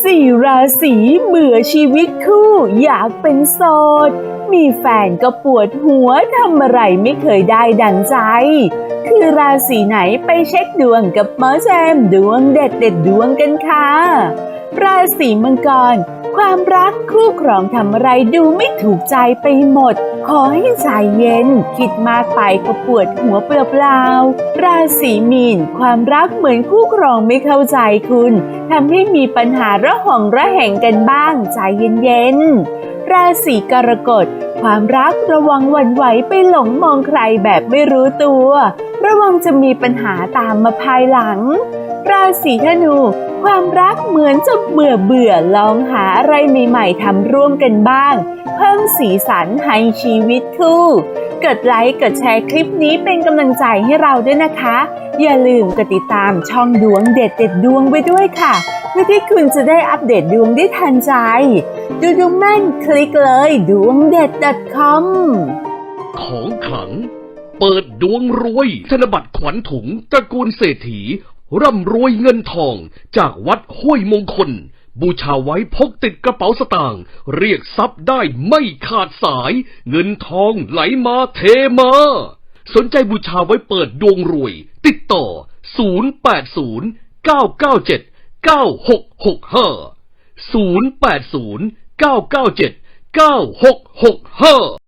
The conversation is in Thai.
สี่ราศีเบื่อชีวิตคู่อยากเป็นโสด มีแฟนก็ปวดหัวทำอะไรไม่เคยได้ดังใจ คือราศีไหนไปเช็คดวงกับหมอแซมดวงเด็ดเด็ดดวงกันค่ะ ราศีมังกร ความรักคู่ครองทำอะไรดูไม่ถูกใจไปหมด ขอให้ใจเย็น คิดมากไปก็ปวดหัวเปล่าๆ ราศีมีน ความรักเหมือนคู่ครองไม่เข้าใจคุณทำให้มีปัญหาระหองระแหงกันบ้างใจเย็นๆ ราศีกรกฎ ความรักระวังหวั่นไหวไปหลงมองใครแบบไม่รู้ตัว ระวังจะมีปัญหาตามมาภายหลัง ราศีธนู ความรักเหมือนจะเบื่อเบื่อลองหาอะไรใหม่ๆทำร่วมกันบ้าง เพิ่มสีสันให้ชีวิตคู่กดไลค์กดแชร์คลิปนี้เป็นกำลังใจให้เราด้วยนะคะ อย่าลืมกดติดตามช่องดวงเด็ดเด็ดดวงไว้ด้วยค่ะเพื่อที่คุณจะได้อัปเดตดวงได้ทันใจ ดูดวงแม่นคลิกเลยดวงเด็ด .com ของขลัง เปิดดวงรวย ธนบัตรขวัญถุงตระกูลเศรษฐี ร่ำรวยเงินทองจากวัดห้วยมงคล บูชาไว้พกติดกระเป๋าสตางค์เรียกทรัพย์ได้ไม่ขาดสาย เงินทองไหลมาเทมา สนใจบูชาไว้เปิดดวงรวย ติดต่อ 080 997 9665 080 997 9665